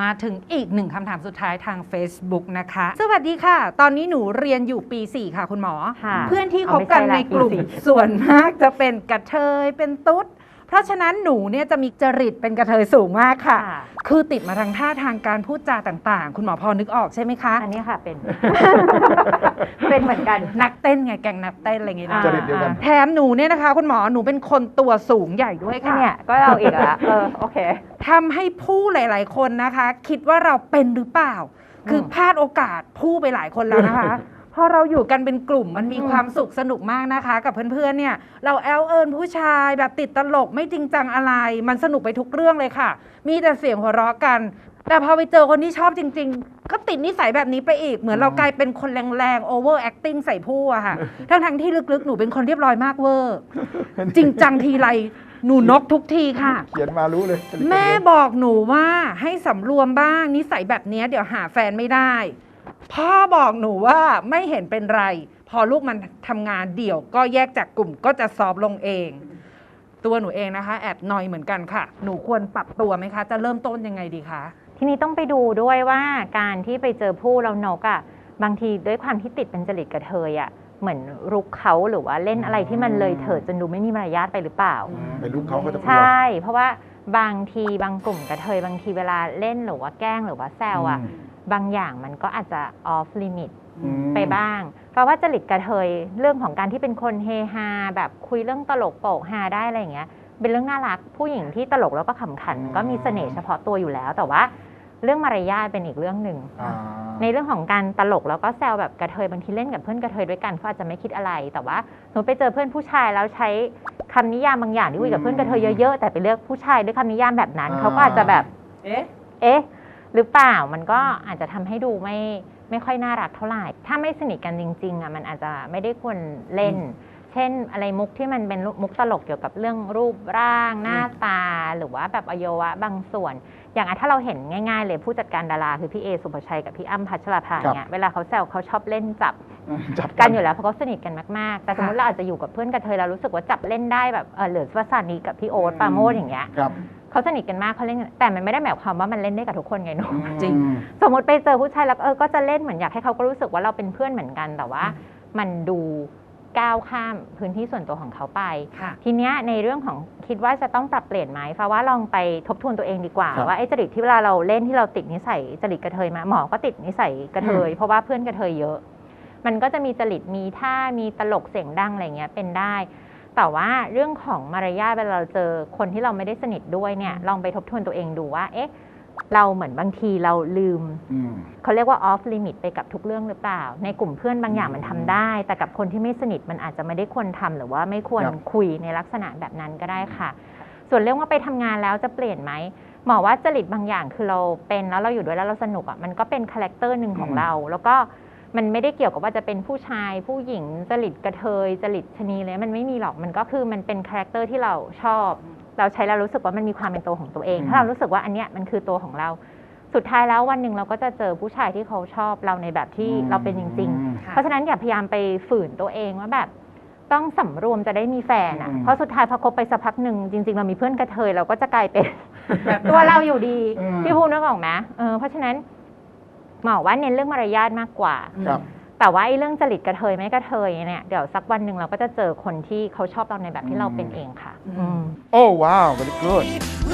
มาถึงอีกหนึ่งคำถามสุดท้ายทาง Facebook นะคะ สวัสดีค่ะ ตอนนี้หนูเรียนอยู่ปี 4 ค่ะคุณหมอ ค่ะเพื่อนที่เอาคบไม่กันใช่ละในกลุ่มปีสี่ ส่วนมากจะเป็นกระเทยเป็นตุ๊ด เพราะฉะนั้นหนูเนี่ยจะมีจริตเป็นกระเทยสูงมากค่ะค่ะ คือติดมาทางท่าทางการพูดจาต่างๆ คุณหมอพอนึกออกใช่ไหมคะ อันนี้ค่ะเป็น เป็นเหมือนกันนักเต้นไงแกงนักเต้นอะไรอย่างเงี้ยนะจริตเดียวกัน แถมหนูเนี่ยนะคะ คุณหมอหนูเป็นคนตัวสูงใหญ่ด้วยค่ะเนี่ยก็เราอีกแล้วเออโอเคทำให้ผู้หลาย ๆ คนนะคะ คิดว่าเราเป็นหรือเปล่า คือพลาดโอกาสผู้ไปหลายคนแล้วนะคะ พอเราอยู่กันเป็นกลุ่มมันมีอืมความสุขสนุกมากนะคะ กับเพื่อนๆเนี่ย เราแอลเอิญผู้ชายแบบติดตลกไม่จริงจังอะไร มันสนุกไปทุกเรื่องเลยค่ะ มีแต่เสียงหัวเราะกัน แต่พอไปเจอคนที่ชอบจริง ๆ ก็ติดนิสัยแบบนี้ไปอีก เหมือนเรากลายเป็นคนแรงๆ over acting ใส่ผู้อะค่ะ ทั้งๆที่ลึกๆ หนูเป็นคนเรียบร้อยมากเวอร์ จริงจังทีไรหนูนกทุกทีค่ะ เขียนมารู้เลยจริตแม่บอกหนูว่าให้สำรวมบ้างนิสัยแบบเนี้ยเดี๋ยวหาแฟนไม่ได้ พ่อบอกหนูว่าไม่เห็นเป็นไร พอลูกมันทำงานเดี่ยว ก็แยกจากกลุ่มก็จะซอฟต์ลงเอง ตัวหนูเองนะคะ แอบนอยเหมือนกันค่ะ หนูควรปรับตัวไหมคะ จะเริ่มต้นยังไงดีคะ ทีนี้ต้องไปดูด้วยว่าการที่ไปเจอผู้เรานกอะ่ะบางทีด้วยความที่ติดเป็นจริตกระเทยอะ่ะเหมือนรุกเขาหรือว่าเล่นอะไรที่มันเลยเถิดจนดูไม่มีมารยาทไปหรือเปล่าอืมเป็นลูกเขาก็จะกลัว ใช่ เพราะว่าบางทีบางกลุ่มกระเทยบางทีเวลาเล่นหรือว่าแกล้งหรือว่าแซวอะ บางอย่างมันก็อาจจะ off limit อืม ไปบ้าง เพราะว่าจริตกระเทยเรื่องของการที่เป็นคนเฮฮาแบบคุยเรื่องตลกโปกฮาได้อะไรอย่างเงี้ย เป็นเรื่องน่ารักผู้หญิงที่ตลกแล้วก็ขำขัน ก็มีเสน่ห์เฉพาะตัวอยู่แล้ว แต่ว่าเรื่องมารยาทเป็นอีกเรื่องหนึ่ง อ่า ในเรื่องของการตลกแล้วก็แซวแบบกระเทยบางทีเล่นกับเพื่อนกระเทยด้วยกันเขาอาจจะไม่คิดอะไร แต่ว่าสมมติไปเจอเพื่อนผู้ชายแล้วใช้คำนิยามบางอย่างที่คุยกับเพื่อนกระเทยเยอะๆแต่ไปเลือกผู้ชายด้วยคำนิยามแบบนั้น เขาก็อาจจะแบบ เอ๊ะ เอ๊ะ หรือเปล่ามันก็อาจจะทำให้ดูไม่ไม่ค่อยน่ารักเท่าไหร่ ถ้าไม่สนิทกันจริง ๆอะมันอาจจะไม่ได้ควรเล่น เช่นอะไรมุกที่มันเป็นมุกตลกเกี่ยวกับเรื่องรูปร่างหน้าตา หรือว่าแบบอวัยวะบางส่วน อย่างอะถ้าเราเห็นง่าย ๆ เลยผู้จัดการดาราคือพี่เอสุภาชัยกับพี่อ้ำพัชราภาเนี่ยเวลาเขาแซวเขาชอบเล่นจับจับกันอยู่แล้วเพราะเขาสนิทกันมากๆ แต่สมมติค่ะเราอาจจะอยู่กับเพื่อนกระเทยเรารู้สึกว่าจับเล่นได้แบบเออเหลือวาสานีกับพี่โอ๊ตปราโมทอย่างเงี้ยครับ เขาสนิทกันมากเขาเล่นกันแต่มันไม่ได้หมายความว่ามันเล่นได้กับทุกคนไงหนูจริง สมมติไปเจอผู้ชายแล้วเออก็จะเล่นเหมือนอยากให้เขาก็รู้สึกว่าเราเป็นเพื่อนเหมือนกันแต่ว่า มันดูก้าวข้ามพื้นที่ส่วนตัวของเขาไปค่ะทีเนี้ยในเรื่องของคิดว่าจะต้องปรับเปลี่ยนไหมฟ้าว่าลองไปทบทวนตัวเองดีกว่าครับว่าไอ้จริตที่เวลาเราเล่นที่เราติดนิสัยจริตกระเทยมาหมอก็ติดนิสัยกระเทยเพราะว่าเพื่อนกระเทยเยอะ มันก็จะมีจริตมีท่ามีตลกเสียงดังอะไรเงี้ยเป็นได้ แต่ว่าเรื่องของมารยาทเวลาเราเจอคนที่เราไม่ได้สนิทด้วยเนี่ยลองไปทบทวนตัวเองดูว่า เอ๊ะ เราเหมือนบางทีเราลืม อืม เขาเรียกว่า off limit ไปกับทุกเรื่องหรือเปล่า ในกลุ่มเพื่อนบางอย่างมันทำได้ แต่กับคนที่ไม่สนิทมันอาจจะไม่ได้ควรทำหรือว่าไม่ควรครับ คุยในลักษณะแบบนั้นก็ได้ค่ะ ส่วนเรื่องว่าไปทำงานแล้วจะเปลี่ยนไหมหมอว่าจริตบางอย่างคือเราเป็นแล้วเราอยู่ด้วยแล้วเราสนุกอะมันก็เป็นคาแรคเตอร์หนึ่งของเรา แล้วก็ มันไม่ได้เกี่ยวกับว่าจะเป็นผู้ชายผู้หญิงจริตกระเทยจริตชะนีเลยมันไม่มีหรอกมันก็คือมันเป็นคาแรคเตอร์ที่เราชอบ เราใช้แล้วรู้สึกว่ามันมีความเป็นตัวของตัวเองอืมถ้าเรารู้สึกว่าอันเนี้ยมันคือตัวของเรา สุดท้ายแล้ววันหนึ่งเราก็จะเจอผู้ชายที่เขาชอบเราในแบบที่เราเป็นจริงๆค่ะเพราะฉะนั้นอย่าพยายามไปฝืนตัวเองว่าแบบต้องสำรวมจะได้มีแฟนอะอืมเพราะสุดท้ายพอคบไปสักพักหนึ่งจริง ๆ เรามีเพื่อนกระเทยเราก็จะกลายเป็นตัวเราอยู่ดีอืมพี่ภูมินึกออกไหมเออเพราะฉะนั้น หมอว่าเน้นเรื่องมารยาทมากกว่า ครับ แต่ว่าไอ้เรื่องจริตกระเทยไม่กระเทยเนี่ยเดี๋ยวสักวันหนึ่งเราก็จะเจอคนที่เขาชอบเราในแบบที่เราเป็นเองค่ะ อืมอืมโอ้ว้าว very good รั